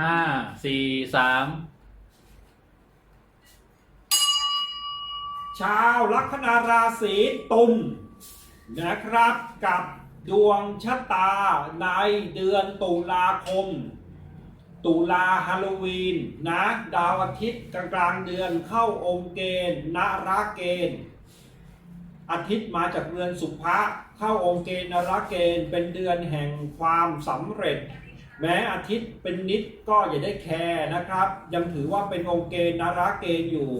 ห้าสี่สามชาวลัคนาราศีตุลนะครับกับดวงชะตาในเดือนตุลาคม ตุลาฮาโลวีนนะดาวอาทิตย์กลางกลางเดือนเข้าองค์เกณฑ์นาราเกณฑ์อาทิตย์มาจากเรือนสุภะเข้าองค์เกณฑ์นาราเกณฑ์เป็นเดือนแห่งความสำเร็จ แม้อาทิตย์เป็นนิดก็อย่าได้แคร์นะครับ ยังถือว่าเป็นองค์เกณฑ์นาราเกณฑ์อยู่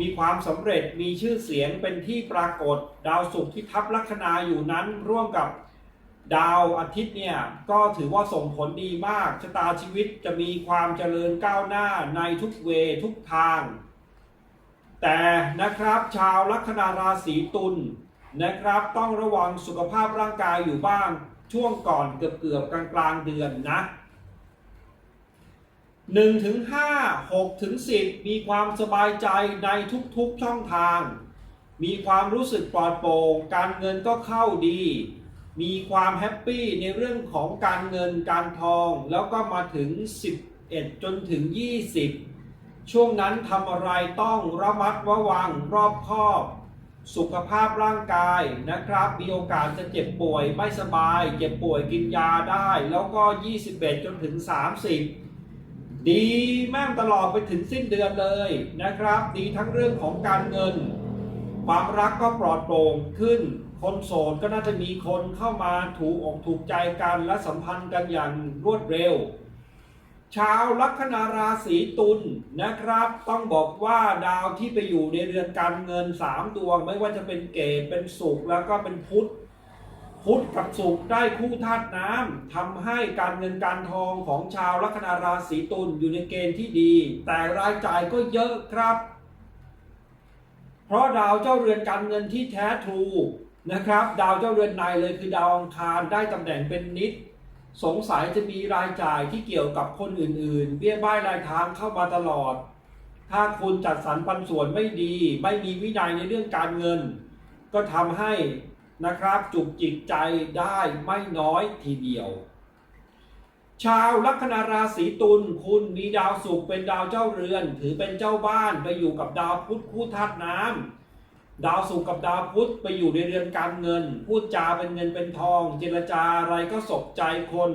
มีความสำเร็จมีชื่อเสียงเป็นที่ปรากฏดาวศุกร์ที่ทับลัคนาอยู่นั้นร่วมกับดาวอาทิตย์เนี่ยก็ถือว่าส่งผลดีมากชะตาชีวิตจะมีความเจริญก้าวหน้าในทุกเวทุกทาง แต่นะครับชาวลัคนาราศีตุลนะครับ ต้องระวังสุขภาพร่างกายอยู่บ้าง ช่วงก่อนเกือบเกือบๆกลางกลางเดือนนะ1ถึง5 6ถึง10มีความสบายใจในทุกๆช่องทาง มีความรู้สึกปลอดโปร่งการเงินก็เข้าดี มีความแฮปปี้ในเรื่องของการเงินการทอง แล้วก็มาถึง 11 จนถึง 20 ช่วงนั้นทำอะไรต้องระมัดระวังรอบคอบ สุขภาพร่างกายนะครับ มีโอกาสจะเจ็บป่วยไม่สบาย เจ็บป่วยกินยาได้ แล้วก็ 21 จนถึง 30 ดีแม่งตลอดไปถึงสิ้นเดือนเลยนะครับ ดีทั้งเรื่องของการเงิน ความรักก็ปลอดโปร่งขึ้น คนโสดก็น่าจะมีคนเข้ามาถูกอกถูกใจกันและสัมพันธ์กันอย่างรวดเร็ว ชาวลัคนาราศีตุลนะครับ ต้องบอกว่าดาวที่ไปอยู่ในเรือนการเงินสามดวง ไม่ว่าจะเป็นเกตเป็นสุขแล้วก็เป็นพุธพุธกับสุขได้คู่ธาตุน้ำทำให้การเงินการทองของชาวลัคนาราศีตุลอยู่ในเกณฑ์ที่ดี แต่รายจ่ายก็เยอะครับ เพราะดาวเจ้าเรือนการเงินที่แท้ทรูนะครับ ดาวเจ้าเรือนในเลยคือดาวอังคารได้ตำแหน่งเป็นนิด สงสัยจะมีรายจ่ายที่เกี่ยวกับคนอื่นๆ เบี้ยบ้ายรายทางเข้ามาตลอด ถ้าคุณจัดสรรปันส่วนไม่ดี ไม่มีวินัยในเรื่องการเงิน ก็ทำให้นะครับจุกจิกใจได้ไม่น้อยทีเดียว ชาวลัคนาราศีตุลคุณมีดาวศุกร์เป็นดาวเจ้าเรือน ถือเป็นเจ้าบ้านไปอยู่กับดาวพุธคู่ธาตุน้ำ ดาวศุกร์กับดาวพุธไปอยู่ในเรือนการเงิน พูดจาเป็นเงินเป็นทอง เจรจาอะไรก็สบใจคน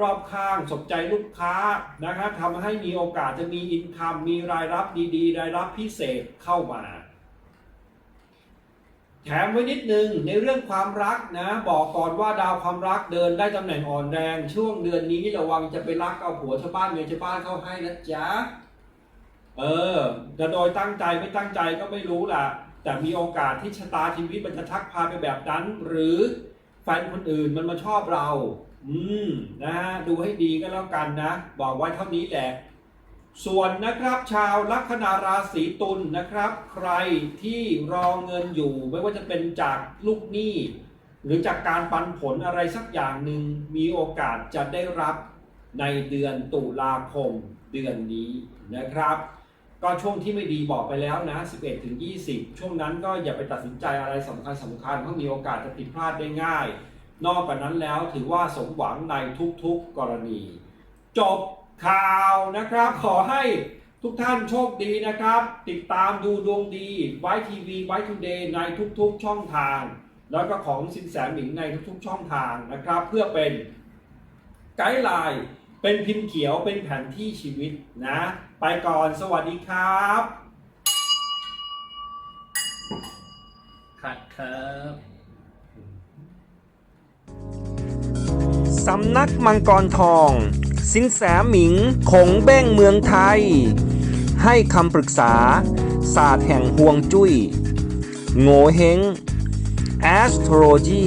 รอบข้างสบใจลูกค้านะครับทำให้มีโอกาสจะมีอินคัมมีรายรับดีๆ รายรับพิเศษเข้ามาแถมไว้นิดนึงในเรื่องความรักนะ บอกก่อนว่าดาวความรักเดินได้ตำแหน่งอ่อนแรง ช่วงเดือนนี้ระวังจะไปรักเอาผัวชาวบ้านเมียชาวบ้านเข้าให้นะจ๊ะเออจะโดยตั้งใจไม่ตั้งใจก็ไม่รู้ล่ะ แต่มีโอกาสที่ชะตาชีวิตมันจะทักพาไปแบบนั้น หรือแฟนคนอื่นมันมาชอบเรา อืมนะฮะดูให้ดีก็แล้วกันนะ บอกไว้เท่านี้แหละส่วนนะครับชาวลัคนาราศีตุลนะครับ ใครที่รอเงินอยู่ ไม่ว่าจะเป็นจากลูกหนี้ หรือจากการปันผลอะไรสักอย่างหนึ่งมีโอกาสจะได้รับในเดือนตุลาคมเดือนนี้นะครับ ก็ช่วงที่ไม่ดีบอกไปแล้วนะ 11ถึง20 ช่วงนั้นก็อย่าไปตัดสินใจอะไรสำคัญสำคัญเพราะมีโอกาสจะผิดพลาดได้ง่าย นอกจากนั้นแล้วถือว่าสมหวังในทุกๆกรณี จบข่าวนะครับ ขอให้ทุกท่านโชคดีนะครับ ติดตามดูดวงดีไว้ทีวีไว้ทูเดย์ในทุกๆช่องทาง แล้วก็ของสินแสหมิงในทุกๆช่องทางนะครับ เพื่อเป็นไกด์ไลน์ เป็นพิมพ์เขียวเป็นแผนที่ชีวิตนะ ไปก่อนสวัสดีครับขัดครับสำนักมังกรทอง สินแสหมิงคงเบ้งเมืองไทย ให้คำปรึกษา ศาสตร์แห่งห่วงจุย้ย โง่เฮง astrology